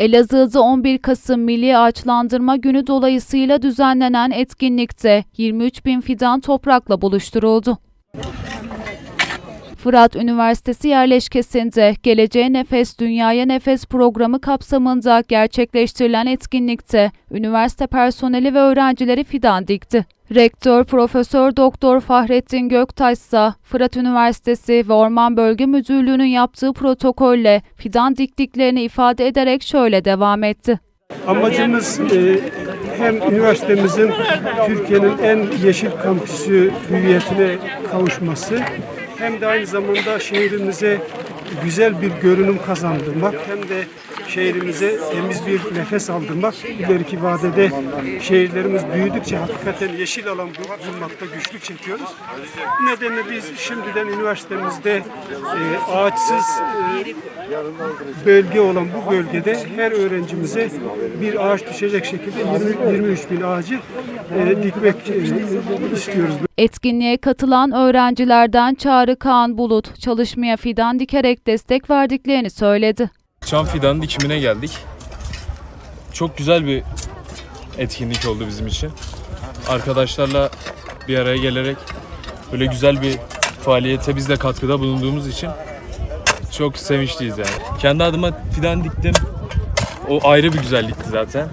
Elazığ'da 11 Kasım Milli Ağaçlandırma Günü dolayısıyla düzenlenen etkinlikte 23 bin fidan toprakla buluşturuldu. Fırat Üniversitesi yerleşkesinde Geleceğe Nefes Dünyaya Nefes programı kapsamında gerçekleştirilen etkinlikte üniversite personeli ve öğrencileri fidan dikti. Rektör Profesör Doktor Fahrettin Göktaş ise Fırat Üniversitesi ve Orman Bölge Müdürlüğü'nün yaptığı protokolle fidan diktiklerini ifade ederek şöyle devam etti. Amacımız e, hem üniversitemizin Türkiye'nin en yeşil kampüsü hüviyetine kavuşması hem de aynı zamanda şehrimize güzel bir görünüm kazandırmak hem de şehrimize temiz bir nefes aldırmak. İleriki vadede şehirlerimiz büyüdükçe hakikaten yeşil alan bul- bulmakta güçlük çekiyoruz. Bu nedenle biz şimdiden üniversitemizde e, ağaçsız e, bölge olan bu bölgede her öğrencimize bir ağaç düşecek şekilde 20, 23 bin ağacı e, dikmek e, istiyoruz. Etkinliğe katılan öğrencilerden Çağrı Kaan Bulut çalışmaya fidan dikerek destek verdiklerini söyledi. Çam fidanın dikimine geldik. Çok güzel bir etkinlik oldu bizim için. Arkadaşlarla bir araya gelerek böyle güzel bir faaliyete biz de katkıda bulunduğumuz için çok sevinçliyiz yani. Kendi adıma fidan diktim. O ayrı bir güzellikti zaten.